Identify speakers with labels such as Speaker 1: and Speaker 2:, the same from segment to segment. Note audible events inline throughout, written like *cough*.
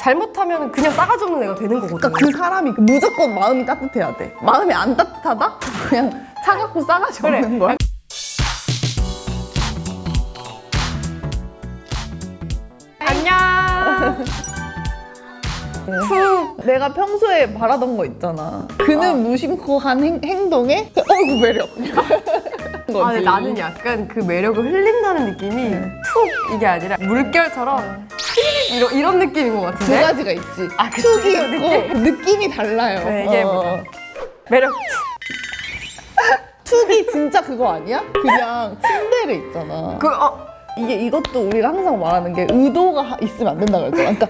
Speaker 1: 잘못하면 그냥 싸가지 없는 애가 되는 거거든.
Speaker 2: 그러니까 그 사람이 무조건 마음이 따뜻해야 돼. 마음이 안 따뜻하다? *laughs* 그냥 차갑고 싸가지
Speaker 1: 그래.
Speaker 2: 없는 거야.
Speaker 1: 안녕.
Speaker 2: 후, 내가 평소에 바라던 거 있잖아. 그는 무심코 한 행, 행동에 어이구 매력. *laughs*
Speaker 1: 아, 근데. 나는 약간 그 매력을 흘린다는 느낌이 툭 이게 아니라 물결처럼 휘 이런, 이런 느낌인 것
Speaker 2: 두
Speaker 1: 같은데?
Speaker 2: 가지가 있지.
Speaker 1: 아, 그치. 그
Speaker 2: 있고 느낌이 달라요.
Speaker 1: 네, 이게
Speaker 2: 어.
Speaker 1: 매력. *laughs*
Speaker 2: 툭이 진짜 그거 아니야? 그냥 침대를 있잖아.
Speaker 1: 그, 어,
Speaker 2: 이게 이것도 우리가 항상 말하는 게 의도가 하- 있으면 안 된다 그랬잖아. 그러니까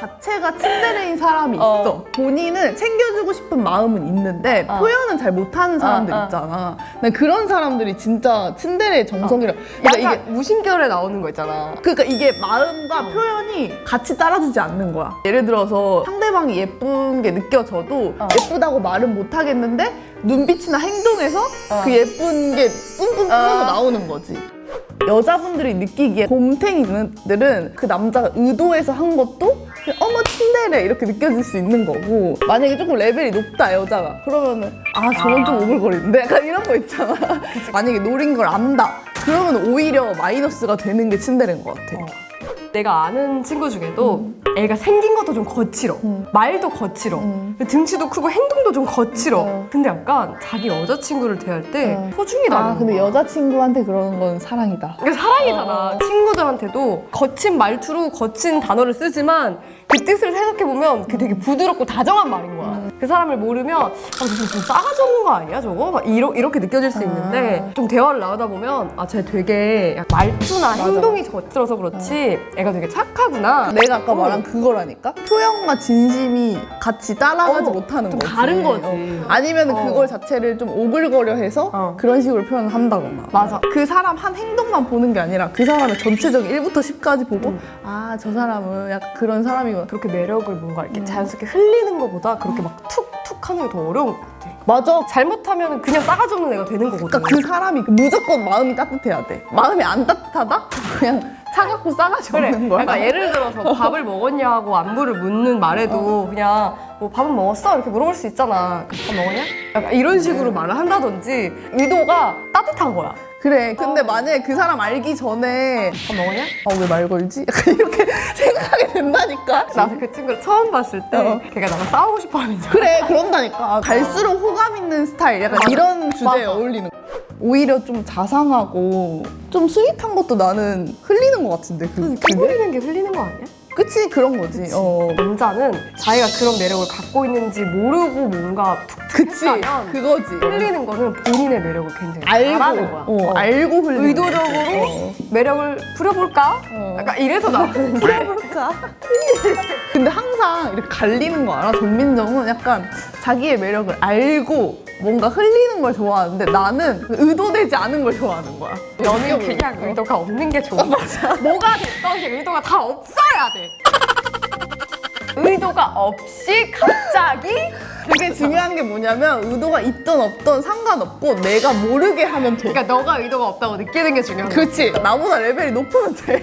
Speaker 2: 자체가 친데레인 사람이 있어.
Speaker 1: 어.
Speaker 2: 본인은 챙겨주고 싶은 마음은 있는데
Speaker 1: 어.
Speaker 2: 표현은 잘 못하는 사람들
Speaker 1: 어, 어.
Speaker 2: 있잖아. 근데 그런 사람들이 진짜 친데레의 정성이라. 그러니까
Speaker 1: 약간
Speaker 2: 이게
Speaker 1: 무심결에 나오는 거 있잖아.
Speaker 2: 그러니까 이게 마음과 표현이 같이 따라주지 않는 거야. 예를 들어서 상대방이 예쁜 게 느껴져도
Speaker 1: 어.
Speaker 2: 예쁘다고 말은 못 하겠는데 눈빛이나 행동에서
Speaker 1: 어.
Speaker 2: 그 예쁜 게 뿜뿜 끊어서
Speaker 1: 어.
Speaker 2: 나오는 거지. 여자분들이 느끼기에 곰탱이들은 그 남자가 의도해서 한 것도 어머 침대래 이렇게 느껴질 수 있는 거고 만약에 조금 레벨이 높다 여자가. 그러면은 아 저건 좀
Speaker 1: 아.
Speaker 2: 오글거리는데? *laughs* 약간 이런 거 있잖아. 만약에 노린 걸 안다. 그러면 오히려 마이너스가 되는 게 침대인 것 같아
Speaker 1: 내가 아는 친구 중에도 애가 생긴 것도 좀 거칠어.
Speaker 2: 음.
Speaker 1: 말도 거칠어.
Speaker 2: 음.
Speaker 1: 등치도 크고 행동도 좀 거칠어.
Speaker 2: 음.
Speaker 1: 근데 약간 자기 여자친구를 대할 때
Speaker 2: 음.
Speaker 1: 소중히 다루는
Speaker 2: 아 근데. 여자친구한테 그러는 건 사랑이다
Speaker 1: 그러니까 사랑이잖아.
Speaker 2: 어.
Speaker 1: 친구들한테도 거친 말투로 거친 단어를 쓰지만 그 뜻을 해석해보면 그 되게 부드럽고 다정한 말인 거야.
Speaker 2: 음.
Speaker 1: 그 사람을 모르면 아, 무슨 좀 싸가지 없는 거 아니야 저거? 막 이러, 이렇게 느껴질 수 있는데
Speaker 2: 아.
Speaker 1: 좀 대화를 나누다 보면 아, 쟤 되게 약간 말투나. 행동이 거칠어서 그렇지 애가 되게 착하구나.
Speaker 2: 내가 아까
Speaker 1: 어.
Speaker 2: 말한 그거라니까 표현과 진심이 같이 따라가지
Speaker 1: 어,
Speaker 2: 못하는
Speaker 1: 좀
Speaker 2: 거지
Speaker 1: 다른 거지.
Speaker 2: 어. 아니면
Speaker 1: 어.
Speaker 2: 그걸 자체를 좀 오글거려 해서
Speaker 1: 어.
Speaker 2: 그런 식으로 표현을 한다거나
Speaker 1: 맞아.
Speaker 2: 그 사람 한 행동만 보는 게 아니라 그 사람의 전체적인 1부터 10까지 보고
Speaker 1: 음.
Speaker 2: 아저 사람은 약간 그런 사람이구나
Speaker 1: 그렇게 매력을 뭔가 이렇게
Speaker 2: 음.
Speaker 1: 자연스럽게 흘리는 것보다 그렇게 막 툭툭 하는 게 더 어려운 것 같아.
Speaker 2: 맞아
Speaker 1: 잘못하면 그냥 싸가지 없는 애가 되는 거거든.
Speaker 2: 그러니까 그 사람이 무조건 마음이 따뜻해야 돼 마음이 안 따뜻하다? 그냥 차갑고 싸가지
Speaker 1: 그래.
Speaker 2: 없는 거야
Speaker 1: 그러니까 예를 들어서 밥을 먹었냐고 안부를 묻는 말에도 그냥 뭐 밥은 먹었어 이렇게 물어볼 수 있잖아. 밥 먹었냐? 약간 이런 식으로 말을 한다든지 의도가 따뜻한 거야.
Speaker 2: 그래 근데
Speaker 1: 어.
Speaker 2: 만약에 그 사람 알기 전에
Speaker 1: 밥 먹었냐?
Speaker 2: 아 왜 말 걸지? 약간 이렇게 *laughs* 생각하게 된다니까
Speaker 1: 나도 그 친구를 처음 봤을 때
Speaker 2: 어.
Speaker 1: 걔가 나랑 싸우고 싶어 하는 줄.
Speaker 2: 그래 그런다니까 갈수록 호감 있는 스타일 약간
Speaker 1: 맞아.
Speaker 2: 이런 주제에
Speaker 1: 맞아.
Speaker 2: 어울리는 오히려 좀 자상하고 좀 스윗한 것도 나는 흘리는 것 같은데 그, 그게?
Speaker 1: 흘리는 게 흘리는 거 아니야?
Speaker 2: 그치 그런 거지 어
Speaker 1: 남자는 자기가 그런 매력을 갖고 있는지 모르고 뭔가 툭
Speaker 2: 그치
Speaker 1: 했다면
Speaker 2: 그거지
Speaker 1: 흘리는 거는 본인의 매력을 굉장히
Speaker 2: 알고
Speaker 1: 잘하는 거야.
Speaker 2: 어,
Speaker 1: 어.
Speaker 2: 알고 흘리는
Speaker 1: 의도적으로
Speaker 2: 거지.
Speaker 1: 매력을 부려볼까?
Speaker 2: 어.
Speaker 1: 약간 이래서 나오는데 *laughs*
Speaker 2: 그럴까? 근데 항상 이렇게 갈리는 거 알아? 전민정은 약간 자기의 매력을 알고 뭔가 흘리는 걸 좋아하는데 나는 의도되지 않은 걸 좋아하는 거야.
Speaker 1: 너는 그냥 의도가 없는 게 좋아. *laughs* 뭐가 됐던 게 의도가 다 없어야 돼. 의도가 없이 갑자기
Speaker 2: 그게 중요한 게 뭐냐면 의도가 있던 없던 상관없고 내가 모르게 하면 돼.
Speaker 1: 그러니까 너가 의도가 없다고 느끼는 게 중요한 거야.
Speaker 2: 그렇지. 나보다 레벨이 높으면 돼.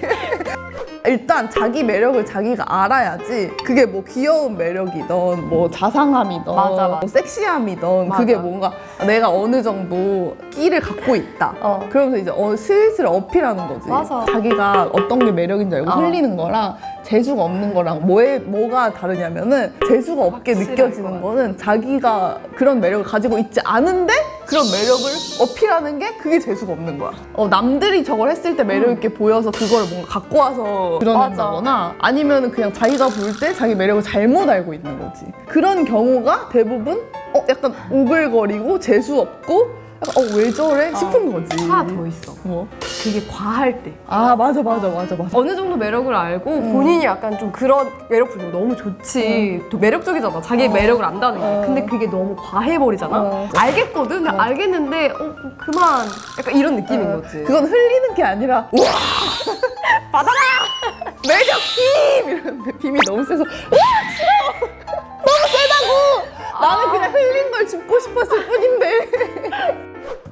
Speaker 2: 일단 자기 매력을 자기가 알아야지 그게 뭐 귀여운 매력이든 뭐 자상함이든
Speaker 1: 맞아, 맞아.
Speaker 2: 뭐 섹시함이든
Speaker 1: 맞아.
Speaker 2: 그게 뭔가 내가 어느 정도 끼를 갖고 있다
Speaker 1: 어.
Speaker 2: 그러면서 이제 어, 슬슬 어필하는 거지
Speaker 1: 맞아.
Speaker 2: 자기가 어떤 게 매력인지 알고
Speaker 1: 어.
Speaker 2: 흘리는 거랑 재수가 없는 거랑 뭐에, 뭐가 다르냐면은 재수가 없게 느껴지는
Speaker 1: 것
Speaker 2: 거는 자기가 그런 매력을 가지고 있지 않은데 그런 매력을 어필하는 게 그게 재수가 없는 거야. 어, 남들이 저걸 했을 때 매력 있게 보여서 그걸 뭔가 갖고 와서 드러낸다거나 아니면 그냥 자기가 볼 때 자기 매력을 잘못 알고 있는 거지. 그런 경우가 대부분 어, 약간 오글거리고 재수 없고 약간 어, 왜 저래? 싶은 거지.
Speaker 1: 하나 더 있어.
Speaker 2: 뭐?
Speaker 1: 그게 과할 때.
Speaker 2: 아 맞아 맞아 맞아 맞아.
Speaker 1: 어느 정도 매력을 알고 본인이 약간 좀 그런 매력 부리고 너무 좋지. 또 매력적이잖아. 자기의
Speaker 2: 어.
Speaker 1: 매력을 안다는 게.
Speaker 2: 어.
Speaker 1: 근데 그게 너무 과해버리잖아.
Speaker 2: 어.
Speaker 1: 알겠거든. 근데 알겠는데 어 그만. 약간 이런 느낌인 거지.
Speaker 2: 그건 흘리는 게 아니라 우와 *laughs*
Speaker 1: 받아라.
Speaker 2: 매력 빔 이러는데 빔이 너무 세서 우와 싫어 *laughs* 너무 세다고 나는 그냥 흘린 걸 줍고 싶었을 뿐인데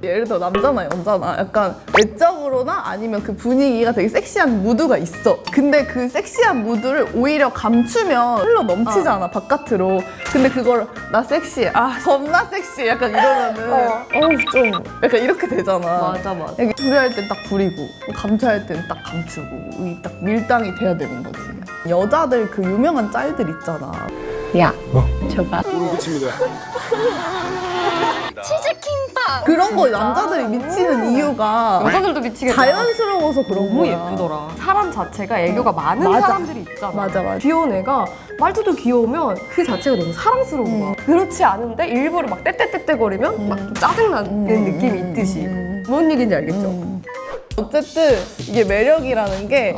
Speaker 2: 예를 들어 남자나 여자나 약간 외적으로나 아니면 그 분위기가 되게 섹시한 무드가 있어. 근데 그 섹시한 무드를 오히려 감추면 흘러 넘치잖아 바깥으로. 근데 그걸 나 섹시해. 아 겁나 섹시해. 약간 이러면은
Speaker 1: 어.
Speaker 2: 어좀 약간 이렇게 되잖아.
Speaker 1: 맞아 맞아.
Speaker 2: 이게 부려할 땐 딱 부리고 감춰할 땐 딱 감추고 이딱 밀당이 돼야 되는 거지. 여자들 그 유명한 짤들 있잖아.
Speaker 3: 야, 저봐. *laughs*
Speaker 2: 그런 거 남자들이 미치는 이유가
Speaker 1: 여자들도 미치겠다.
Speaker 2: 자연스러워서 그런
Speaker 1: 너무
Speaker 2: 거야.
Speaker 1: 예쁘더라. 사람 자체가 애교가 많은
Speaker 2: 맞아.
Speaker 1: 사람들이 있잖아.
Speaker 2: 맞아, 맞아.
Speaker 1: 귀여운 애가 말투도 귀여우면 그 자체가 너무 사랑스러운 거야. 그렇지 않은데 일부러 막 떼떼떼떼거리면 막좀 짜증나는 느낌이 있듯이. 뭔 얘기인지 알겠죠?
Speaker 2: 어쨌든 이게 매력이라는 게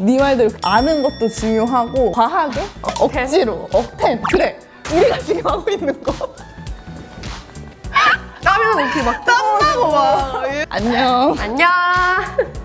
Speaker 2: 네 말대로 아는 것도 중요하고 과하게
Speaker 1: 억텐?
Speaker 2: 억지로 억텐 그래 우리가 지금 하고 있는 거
Speaker 1: 이렇게 막
Speaker 2: 땀나고 막 안녕
Speaker 1: 안녕.